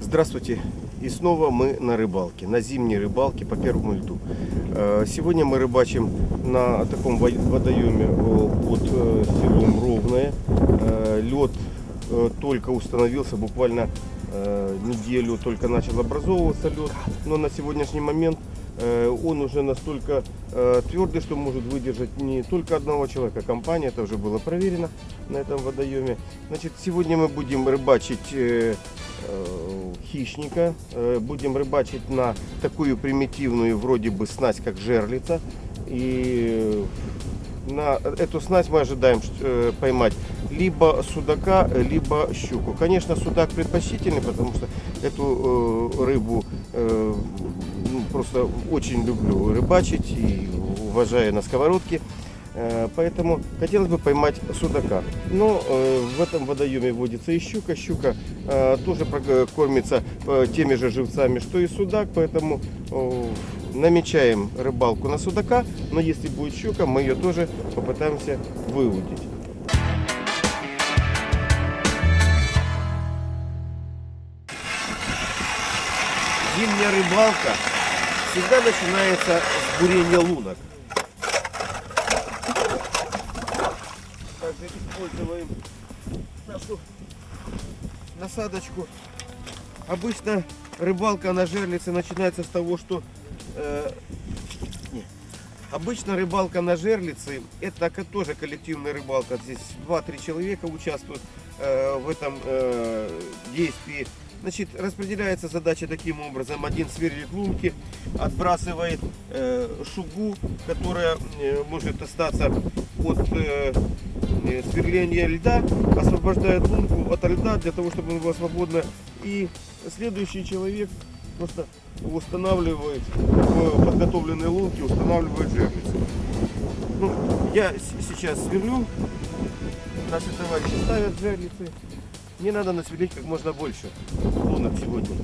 Здравствуйте! И снова мы на рыбалке, на зимней рыбалке по первому льду. Э, Сегодня мы рыбачим на таком во- водоеме э, под э, селом Ровное. Лед только установился, буквально неделю только начал образовываться лед. Но на сегодняшний момент он уже настолько э, твердый, что может выдержать не только одного человека, компания, это уже было проверено на этом водоеме. Значит, сегодня мы будем рыбачить э, э, хищника, Э, будем рыбачить на такую примитивную вроде бы снасть, как жерлица. И э, на эту снасть мы ожидаем э, поймать либо судака, либо щуку. Конечно, судак предпочтительный, потому что эту э, рыбу э, просто очень люблю рыбачить и уважаю на сковородке. Э, Поэтому хотелось бы поймать судака. Но э, в этом водоеме водится и щука. Щука э, тоже кормится теми же живцами, что и судак. Поэтому намечаем рыбалку на судака. Но если будет щука, мы ее тоже попытаемся выудить. Зимняя рыбалка всегда начинается с бурения лунок. Также используем нашу насадочку. Обычно рыбалка на жерлице начинается с того, что э, обычно рыбалка на жерлице это тоже коллективная рыбалка. Здесь 2-3 человека участвуют э, в этом э, действии. Значит, распределяется задача таким образом. Один сверлит лунки, отбрасывает э, шугу, которая э, может остаться от э, э, сверления льда, освобождает лунку от льда для того, чтобы она была свободна. И следующий человек просто устанавливает в подготовленной лунке, устанавливает жерлицу. Ну, я сейчас сверлю, наши товарищи ставят жерлицы. Мне надо насверлить как можно больше лунок сегодня.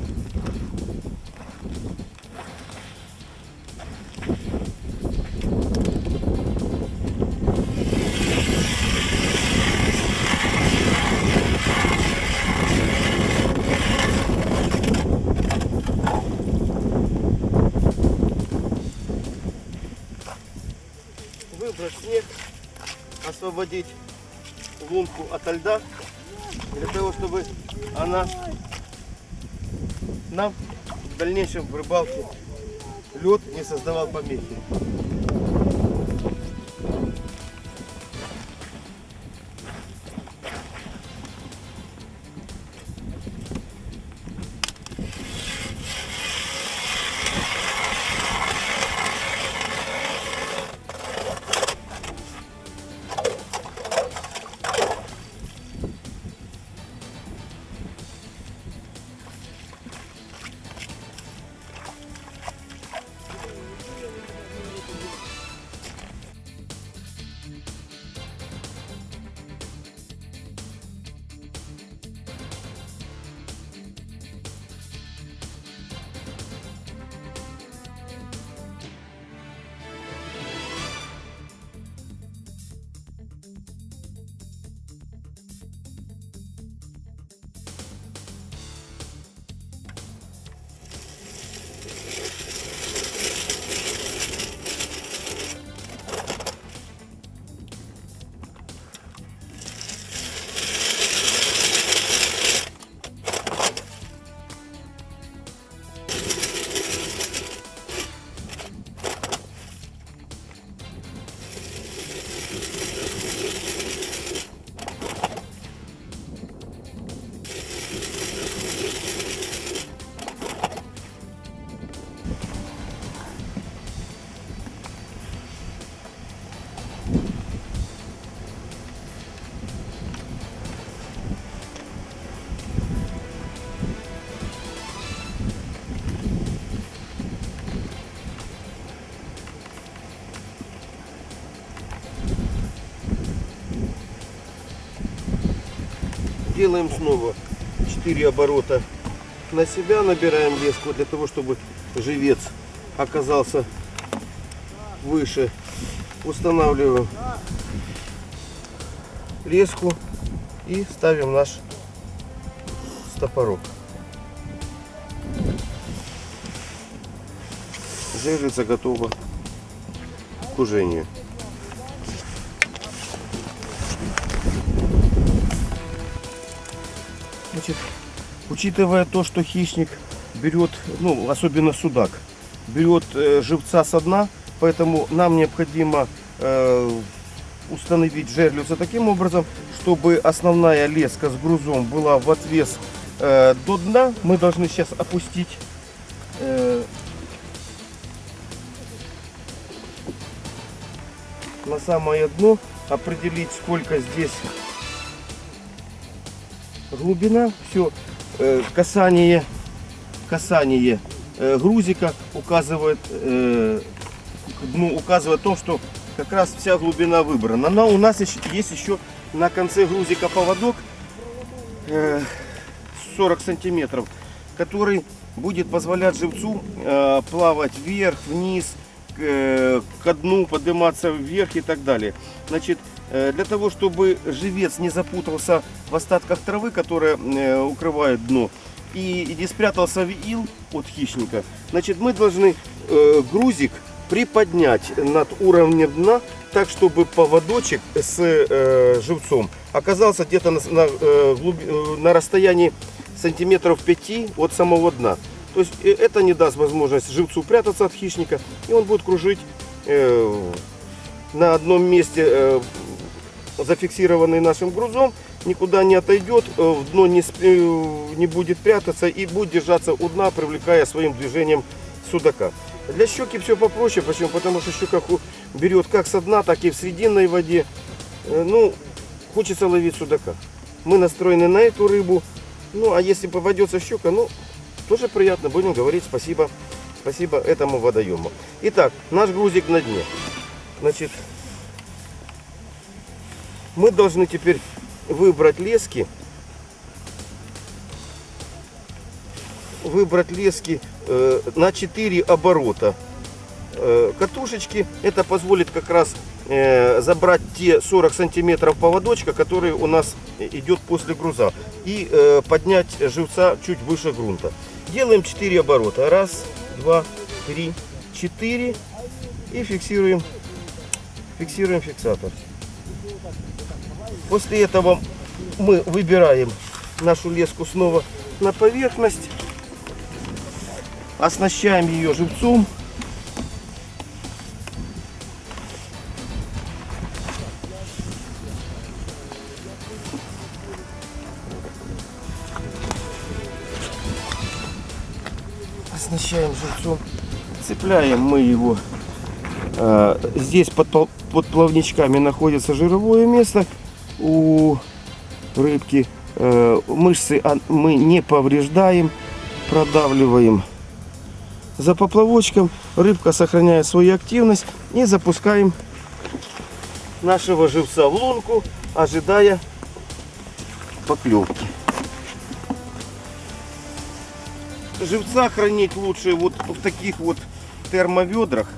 Выбрать снег, освободить лунку от льда, для того, чтобы она нам в дальнейшем в рыбалке лед не создавал помехи. Делаем снова 4 оборота на себя, набираем леску для того, чтобы живец оказался выше Устанавливаем леску и ставим наш стопорок. Жерлица готова к ужению. Учитывая то, что хищник берет, ну, особенно судак, берет э, живца со дна, поэтому нам необходимо э, установить жерлицу таким образом, чтобы основная леска с грузом была в отвес э, до дна. Мы должны сейчас опустить э, на самое дно, определить сколько здесь глубина, все, касание, касание э, грузика указывает, э, к дну указывает о том, что как раз вся глубина выбрана. Но у нас есть еще на конце грузика поводок э, 40 сантиметров, который будет позволять живцу э, плавать вверх, вниз, э, ко дну, подниматься вверх и так далее. Значит, э, для того, чтобы живец не запутался в остатках травы, которая э, укрывает дно, и, не спрятался в ил от хищника, значит, мы должны э, грузик приподнять над уровнем дна, так, чтобы поводочек с э, живцом оказался где-то на, на, э, э, на расстоянии сантиметров 5 от самого дна. То есть э, это не даст возможность живцу прятаться от хищника, и он будет кружить э, на одном месте, э, зафиксированный нашим грузом, никуда не отойдет, в дно не, не будет прятаться и будет держаться у дна, привлекая своим движением судака. Для щуки все попроще, почему? Потому что щука берет как со дна, так и в срединной воде. Ну, хочется ловить судака. Мы настроены на эту рыбу. Ну, а если попадется щука, ну, тоже приятно. Будем говорить спасибо, спасибо этому водоему. Итак, наш грузик на дне. Значит, мы должны теперь выбрать лески. Выбрать лески э, на 4 оборота э, катушечки. Это позволит как раз э, забрать те 40 сантиметров поводочка, который у нас идет после груза. И э, поднять живца чуть выше грунта. Делаем 4 оборота. Раз, два, три, четыре. И фиксируем, фиксируем фиксатор. После этого мы выбираем нашу леску снова на поверхность. Оснащаем ее живцом. Живцом. Цепляем мы его. А, Здесь под, под плавничками находится жировое место у рыбки. Э, Мышцы мы не повреждаем, продавливаем за поплавочком. Рыбка сохраняет свою активность и запускаем нашего живца в лунку, ожидая поклевки. Живца хранить лучше вот в таких вот термоведрах.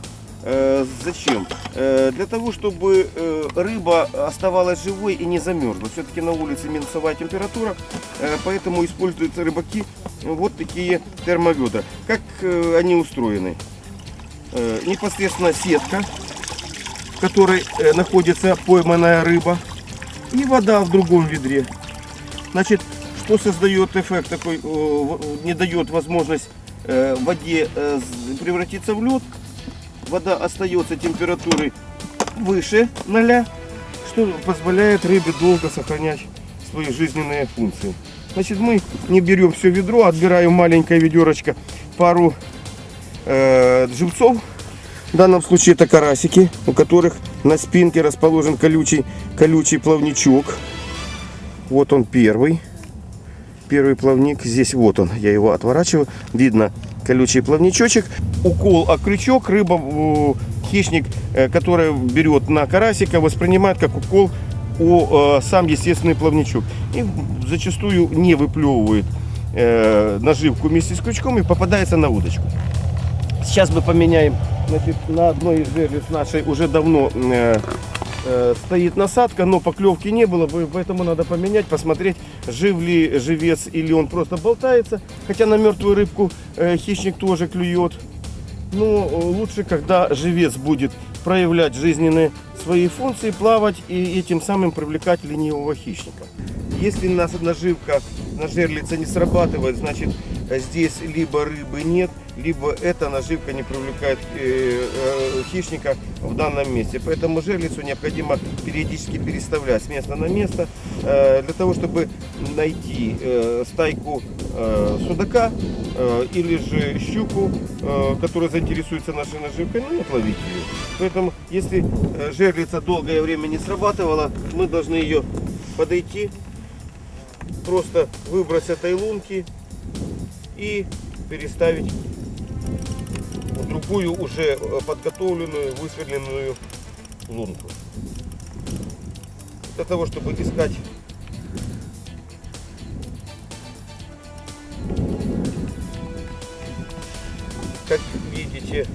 Э, зачем? Э, для того, чтобы э, рыба оставалась живой и не замерзла. Все-таки на улице минусовая температура, поэтому используются рыбаки вот такие термоведра. Как они устроены? Непосредственно сетка, в которой находится пойманная рыба, и вода в другом ведре. Значит, что создает эффект такой, э, не дает возможность э, воде э, превратиться в лед. Вода остается температурой выше 0, что позволяет рыбе долго сохранять свои жизненные функции. Значит, мы не берем все ведро, отбираем маленькое ведерочко, пару э, живцов. В данном случае это карасики, у которых на спинке расположен колючий, колючий плавничок. Вот он первый. Первый плавник. Здесь вот он. Я его отворачиваю. Видно колючий плавничочек. Укол о крючок. Рыба, э, хищник, э, который берет на карасика, воспринимает как укол о э, сам естественный плавничок. И зачастую не выплевывает наживку вместе с крючком и попадается на удочку. Сейчас мы поменяем значит, на одной из жерлиц нашей уже давно э, стоит насадка, но поклевки не было, по- поэтому надо поменять, посмотреть, жив ли живец или он просто болтается. Хотя на мертвую рыбку э, хищник тоже клюет. Но э, лучше, когда живец будет проявлять жизненные свои функции, плавать и этим самым привлекать ленивого хищника. Если нас наживка на жерлице не срабатывает, значит здесь либо рыбы нет, либо эта наживка не привлекает э, э, хищника в данном месте. Поэтому жерлицу необходимо периодически переставлять с места на место э, для того, чтобы найти э, стайку э, судака э, или же щуку, э, которая заинтересуется нашей наживкой, ну и отловить ее. Если э, жерлица долгое время не срабатывала, мы должны ее подойти, просто выбрать этой лунки и переставить в другую уже э, подготовленную, высверленную лунку. Для того, чтобы искать как видите,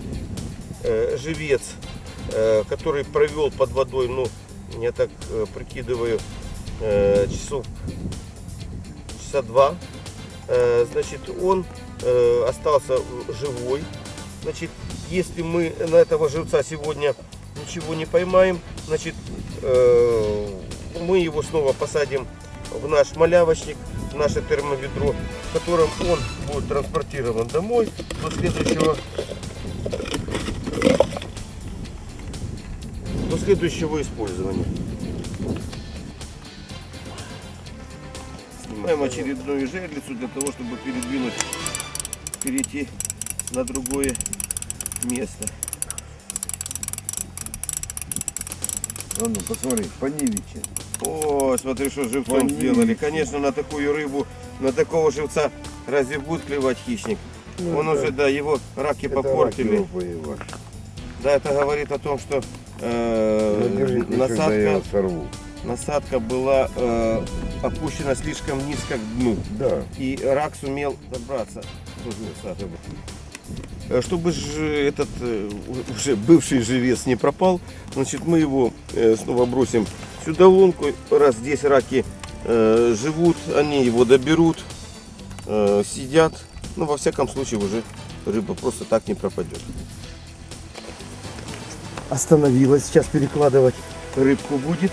э, живец, который провел под водой, ну, я так э, прикидываю, э, часов часа два, Э, значит, он э, остался живой. Значит, если мы на этого живца сегодня ничего не поймаем, значит, э, мы его снова посадим в наш малявочник, в наше термоведро, в котором он будет транспортирован домой до следующего до следующего использования. Снимаем очередную жерлицу для того, чтобы передвинуть, перейти на другое место. А ну, посмотри, понивичи. О, смотри, что живцом Понизить. сделали. Конечно, на такую рыбу, на такого живца разве будет клевать хищник? Ну, Он это- уже, да, его раки Это попортили. раки. Да, это говорит о том, что э, насадка, насадка была э, опущена слишком низко к дну. Да. И рак сумел добраться. Э, Чтобы же этот э, уже бывший живец не пропал, значит мы его э, снова бросим сюда в лунку. Раз здесь раки э, живут, они его доберут, э, сидят. Ну, во всяком случае, уже рыба просто так не пропадет. Остановилась, сейчас перекладывать рыбку будет.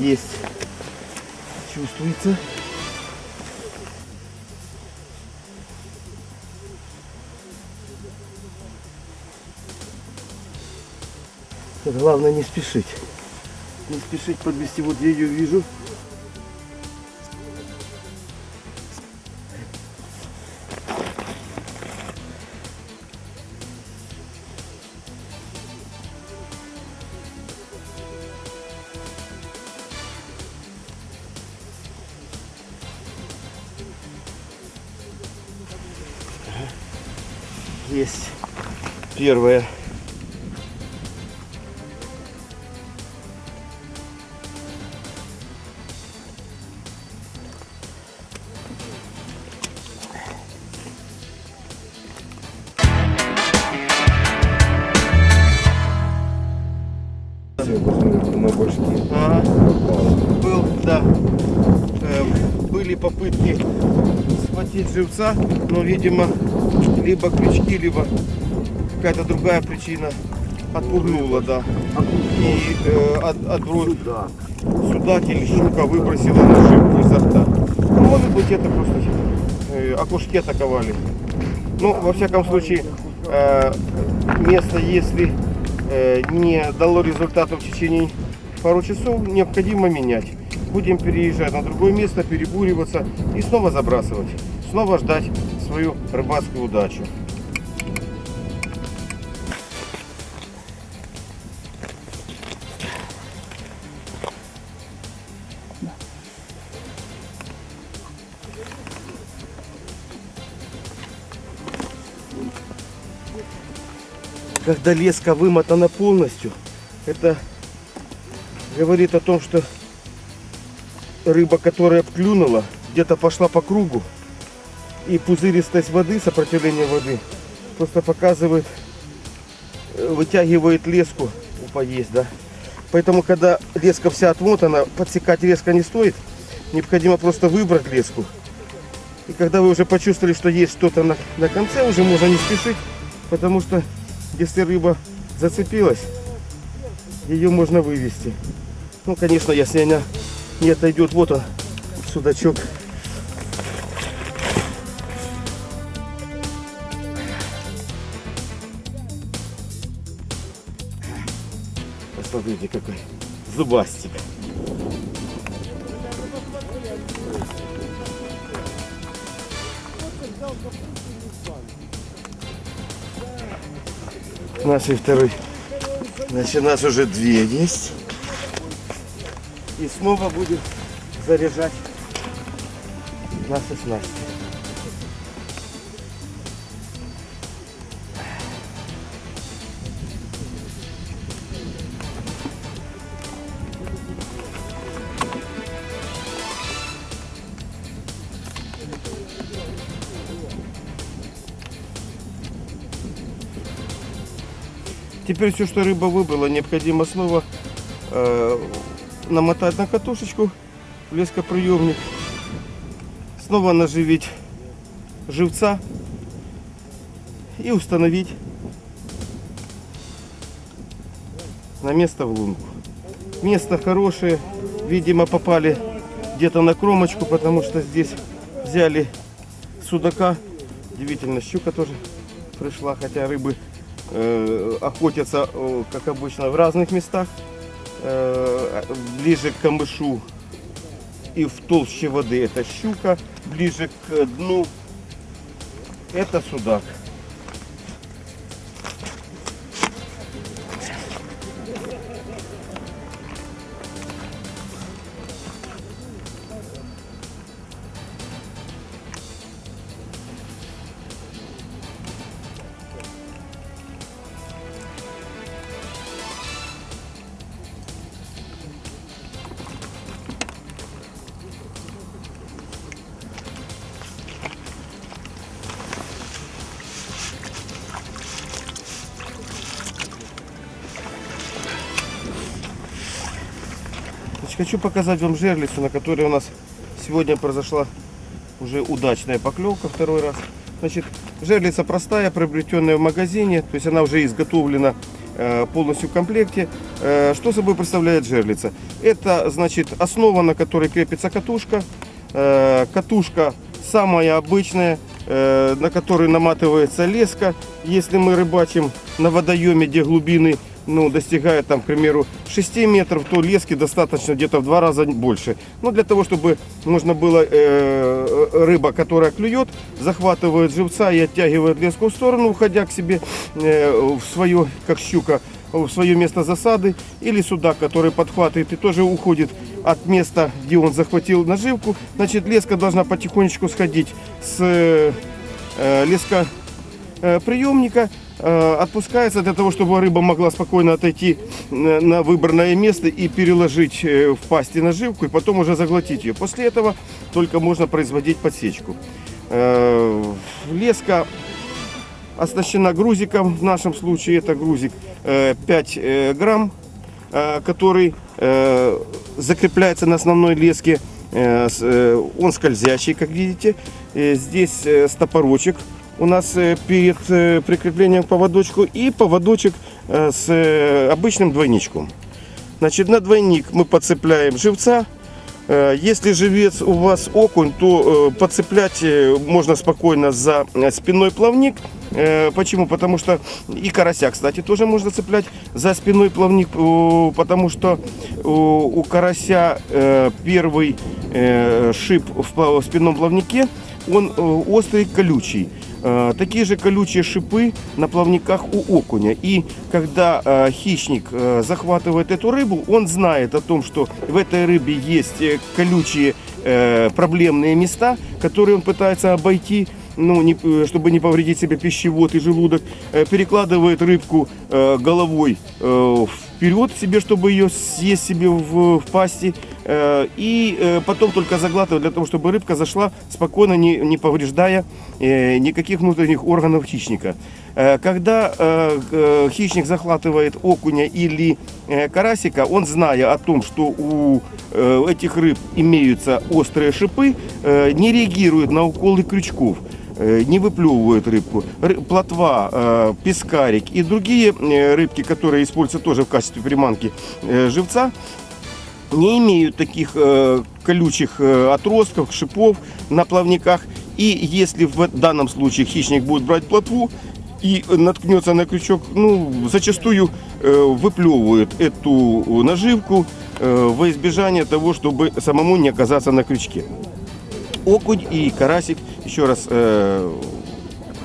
Есть. Чувствуется. Главное не спешить. Не спешить подвести. Вот я ее вижу. Есть. Первая. Живца, но, видимо, либо крючки, либо какая-то другая причина отпугнула, да. И э, от, отбро- Да. судак или щука выбросила наживку изо рта. Ну, может быть, это просто э, окушки атаковали. Ну, во всяком случае, э, место, если э, не дало результата в течение пару часов, необходимо менять. Будем переезжать на другое место, перебуриваться и снова забрасывать. Снова ждать свою рыбацкую удачу. когда леска вымотана полностью, это говорит о том, что рыба, которая клюнула, где-то пошла по кругу, и пузыристость воды, сопротивление воды, просто показывает, э, вытягивает леску поесть, да. Поэтому, когда леска вся отмотана, подсекать резко не стоит. Необходимо просто выбрать леску. И когда вы уже почувствовали, что есть что-то на, на конце, уже можно не спешить, потому что если рыба зацепилась, ее можно вывести. Ну, конечно, если она не отойдет, вот он, судачок. Посмотрите, какой зубастик. Наши второй. Значит, у нас уже две есть. И снова будем заряжать наши снасти. Теперь все, что рыба выбрала, необходимо снова э, намотать на катушечку в лескоприемник, снова наживить живца и установить на место в лунку. Место хорошее, видимо попали где-то на кромочку, потому что здесь взяли судака, удивительно щука тоже пришла, хотя рыбы охотятся, э, как обычно, в разных местах, э, ближе к камышу и в толще воды это щука, ближе к дну это судак. Хочу показать вам жерлицу, на которой у нас сегодня произошла уже удачная поклевка второй раз. Значит, жерлица простая, приобретенная в магазине, то есть она уже изготовлена э, полностью в комплекте. Э, что собой представляет жерлица? Это, значит, основа, на которой крепится катушка. Э, катушка самая обычная, на которой наматывается леска. Если мы рыбачим на водоеме, где глубины ну, достигает, там, к примеру, 6 метров, то лески достаточно где-то в два раза больше. Но для того, чтобы можно было э, рыба, которая клюет, захватывает живца и оттягивает леску в сторону, уходя к себе э, в свое, как щука, в свое место засады, или судак, который подхватывает и тоже уходит от места, где он захватил наживку. Значит, леска должна потихонечку сходить с э, леска э, приемника э, отпускается для того, чтобы рыба могла спокойно отойти на на выбранное место и переложить э, в пасти наживку и потом уже заглотить ее. После этого только можно производить подсечку. Э, Леска оснащена грузиком, в нашем случае это грузик э, 5 э, грамм, э, который э, закрепляется на основной леске. Э, э, Он скользящий, как видите. Э, Здесь э, стопорочек у нас э, перед э, прикреплением к поводочку и поводочек э, с обычным двойничком. Значит, на двойник мы подцепляем живца. Если живец у вас окунь, то подцеплять можно спокойно за спинной плавник. Почему? Потому что и карася, кстати, тоже можно цеплять за спинной плавник, потому что у карася первый шип в спинном плавнике, он острый, колючий. Э, Такие же колючие шипы на плавниках у окуня. И когда э, хищник э, захватывает эту рыбу, он знает о том, что в этой рыбе есть колючие проблемные места, которые он пытается обойти. Ну, не, э, чтобы не повредить себе пищевод и желудок, э, перекладывает рыбку э, головой вперед себе, чтобы ее съесть себе в, в пасти, и потом только заглатывает для того, чтобы рыбка зашла спокойно, не, не повреждая никаких внутренних органов хищника. Когда хищник захватывает окуня или карасика, он, зная о том, что у этих рыб имеются острые шипы, не реагирует на уколы крючков не выплевывают рыбку. Ры- Плотва, э, пескарик и другие э, рыбки, которые используются тоже в качестве приманки э, живца, не имеют таких э, колючих э, отростков, шипов на плавниках. И если в данном случае хищник будет брать плотву и наткнется на крючок, ну, зачастую э, выплевывает эту наживку э, во избежание того, чтобы самому не оказаться на крючке. Окунь и карасик, еще раз э,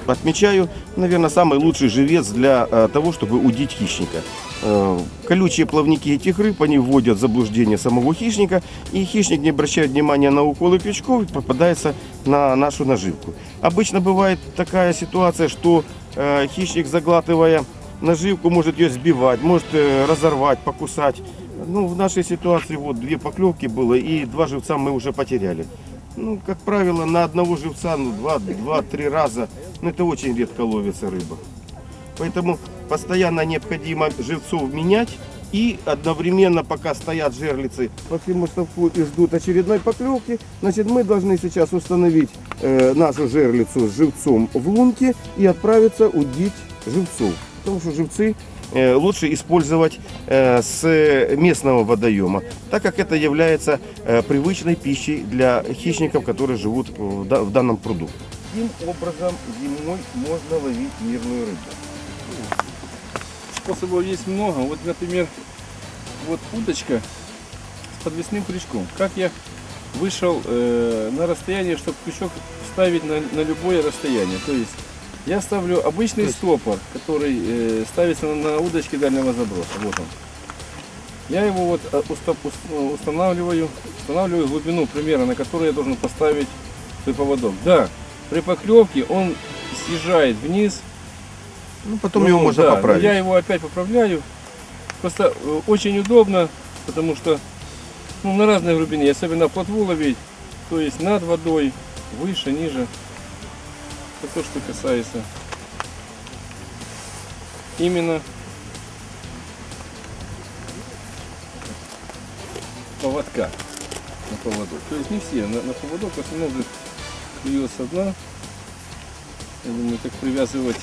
отмечаю, наверное, самый лучший живец для э, того, чтобы удить хищника. Э, колючие плавники этих рыб, они вводят в заблуждение самого хищника, и хищник, не обращает внимания на уколы крючков, попадается на нашу наживку. Обычно бывает такая ситуация, что э, хищник, заглатывая наживку, может ее сбивать, может э, разорвать, покусать. Ну, в нашей ситуации вот две поклевки было, и два живца мы уже потеряли. Ну, как правило, на одного живца ну, два- два-три раза, ну, это очень редко ловится рыба. Поэтому постоянно необходимо живцов менять и одновременно, пока стоят жерлицы по всему ставку и ждут очередной поклевки, значит, мы должны сейчас установить э, нашу жерлицу с живцом в лунке и отправиться удить живцов. Потому что живцы лучше использовать э, с местного водоема, так как это является э, привычной пищей для хищников, которые живут в да- в данном пруду. Каким образом зимой можно ловить мирную рыбу? Способов есть много. Вот, например, вот удочка с подвесным крючком. Как я вышел э, на расстояние, чтобы крючок ставить на, на любое расстояние. То есть я ставлю обычный стопор, который э, ставится на, на удочке дальнего заброса. Вот он. Я его вот э, уста- ус- устанавливаю, устанавливаю глубину примерно, на которую я должен поставить свой поводок. Да, при поклевке он съезжает вниз, Ну, потом ну, его можно да, поправить. Я его опять поправляю. Просто э, очень удобно, потому что ну, на разной глубине, особенно плотву ловить, то есть над водой, выше, ниже. Это то, что касается именно поводка на поводок. То есть не все, на, на поводок в основном же клюется одна. Я думаю, так привязывать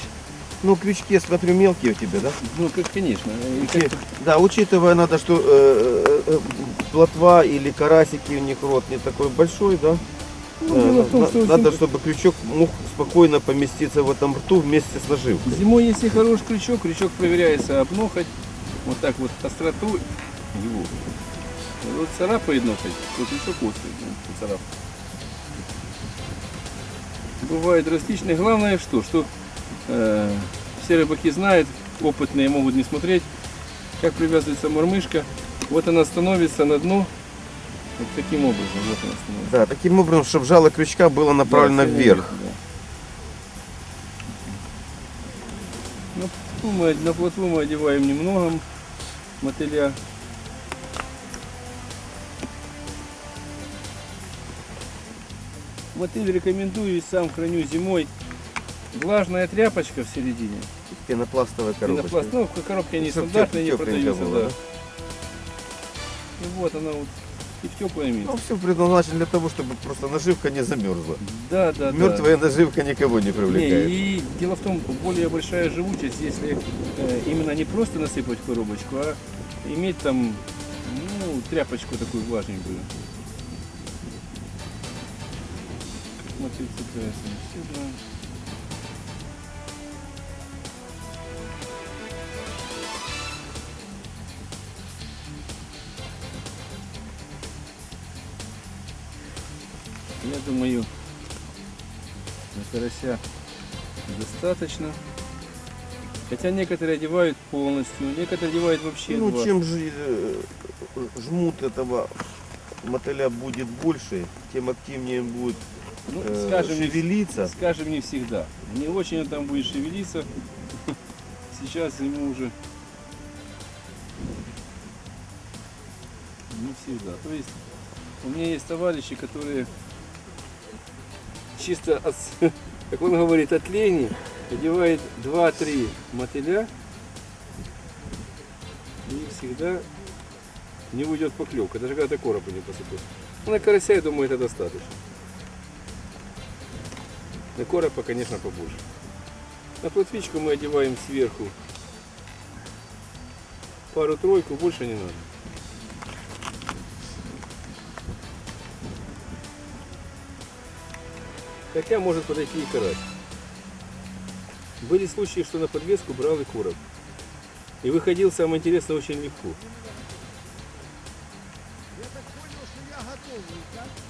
Ну, крючки, я смотрю, мелкие у тебя, да? ну, как, конечно. и Учи- как-то Да, учитывая надо, что э, э, э, плотва или карасики у них рот не такой большой, да? Ну, Э, том, что надо, чтобы крючок мог спокойно поместиться в этом рту вместе с наживкой. Зимой, если хороший крючок, крючок проверяется обнохать, вот так вот остроту его. Вот царапает ноготь, то крючок острый, ну, царап. Бывает различные. Главное что, что э, все рыбаки знают, опытные могут не смотреть, как привязывается мормышка. Вот она становится на дно, вот таким образом, вот она становится. Да, таким образом, чтобы жало крючка было направлено Да, вверх. да. На плотву мы, на плотву мы одеваем немного мотыля. Мотыль рекомендую и сам храню зимой. Влажная тряпочка в середине. Пенопластовая коробочка. Пенопласт. Ну, в коробке они стандартные, не продаются, было, да. да? И вот она вот и в теплое место. Ну, все предназначено для того, чтобы просто наживка не замерзла. Да, да, да. Мертвая наживка никого не Не, привлекает. и дело в том, более большая живучесть, если э, именно не просто насыпать коробочку, а иметь там ну, тряпочку такую влажненькую. Мотыль цепляется сюда. Я думаю, на карася достаточно. Хотя некоторые одевают полностью, некоторые одевают вообще Ну, два. чем же э, жмут этого мотыля будет больше, тем активнее он будет Ну, э, скажем, не- шевелиться. Скажем, не всегда. Не очень он там будет шевелиться. Сейчас ему уже не всегда. То есть у меня есть товарищи, которые чисто от, как он говорит, от лени одевает 2-3 мотыля и всегда не уйдет поклевка, даже когда ты коропа не посыпешь. Ну, на карася, я думаю, это достаточно. На коропа, конечно, побольше. На плотвичку мы одеваем сверху пару-тройку, больше не надо. Хотя может подойти и карась. Были случаи, что на подвеску брал и короб. И выходил, самое интересное, очень легко. Все,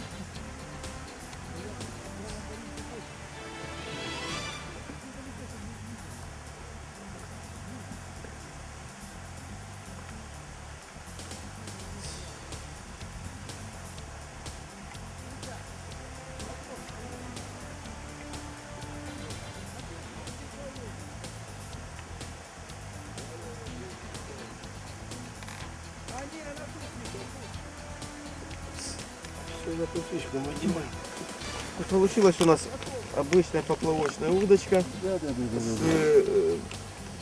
Получилась у нас обычная поплавочная удочка с э,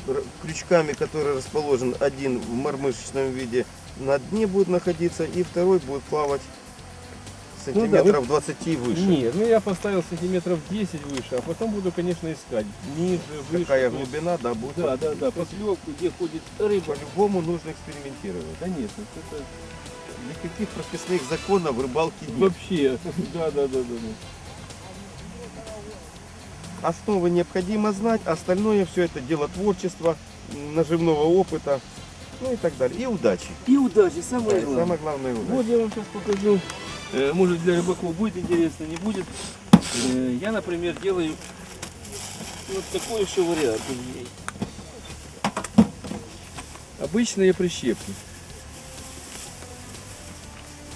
р- крючками, который расположен один в мормышечном виде на дне будет находиться, и второй будет плавать сантиметров 20 выше. Нет, ну я поставил сантиметров 10 выше, а потом буду, конечно, искать. Ниже, выше. Какая глубина, да, будет. Да, да, да, поклевку, где ходит рыба. По-любому нужно экспериментировать. Ну это Никаких прописных законов в рыбалке нет. вообще. Да, да, да, да. да. Основы необходимо знать, остальное все это дело творчества, наживного опыта, ну и так далее. И удачи. И удачи, самое главное. Самое главное удача. Вот я вам сейчас покажу. Э, Может для рыбаков будет интересно, не будет. Э, Я, например, делаю вот такой еще вариант у меня. Обычные прищепки.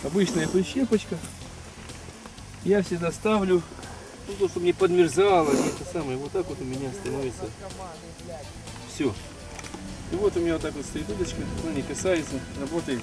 Обычная прищепочка. Я всегда ставлю, ну, то, чтобы не подмерзало, не это самое. Вот так вот у меня становится все. И вот у меня вот так вот стоит удочка, она не касается, работает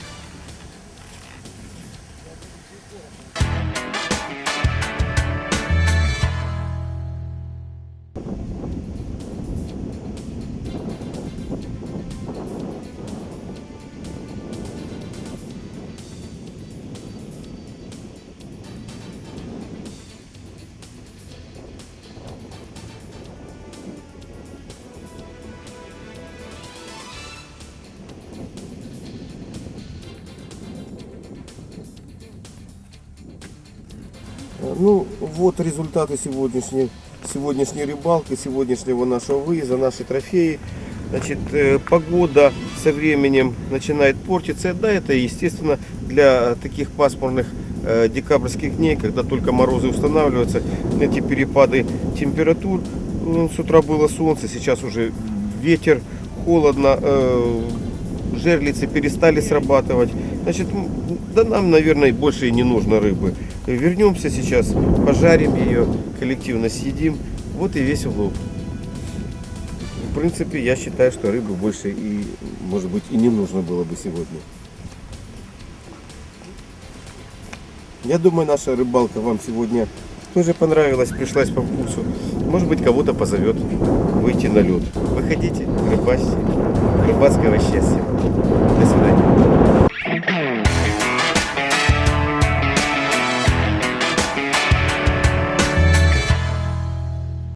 вот результаты сегодняшней, сегодняшней рыбалки, сегодняшнего нашего выезда, наши трофеи. Значит, э, погода со временем начинает портиться. Да, это естественно для таких пасмурных э, декабрьских дней, когда только морозы устанавливаются, эти перепады температур. Ну, с утра было солнце, сейчас уже ветер, холодно, э, жерлицы перестали срабатывать. Значит, да нам, наверное, больше и не нужно рыбы. Вернемся сейчас, пожарим ее, коллективно съедим. Вот и весь улов. В принципе, я считаю, что рыбы больше и, может быть, и не нужно было бы сегодня. Я думаю, наша рыбалка вам сегодня тоже понравилась, пришлась по вкусу. Может быть, кого-то позовет выйти на лед. Выходите, рыбачьте. Рыбацкого счастья. До свидания.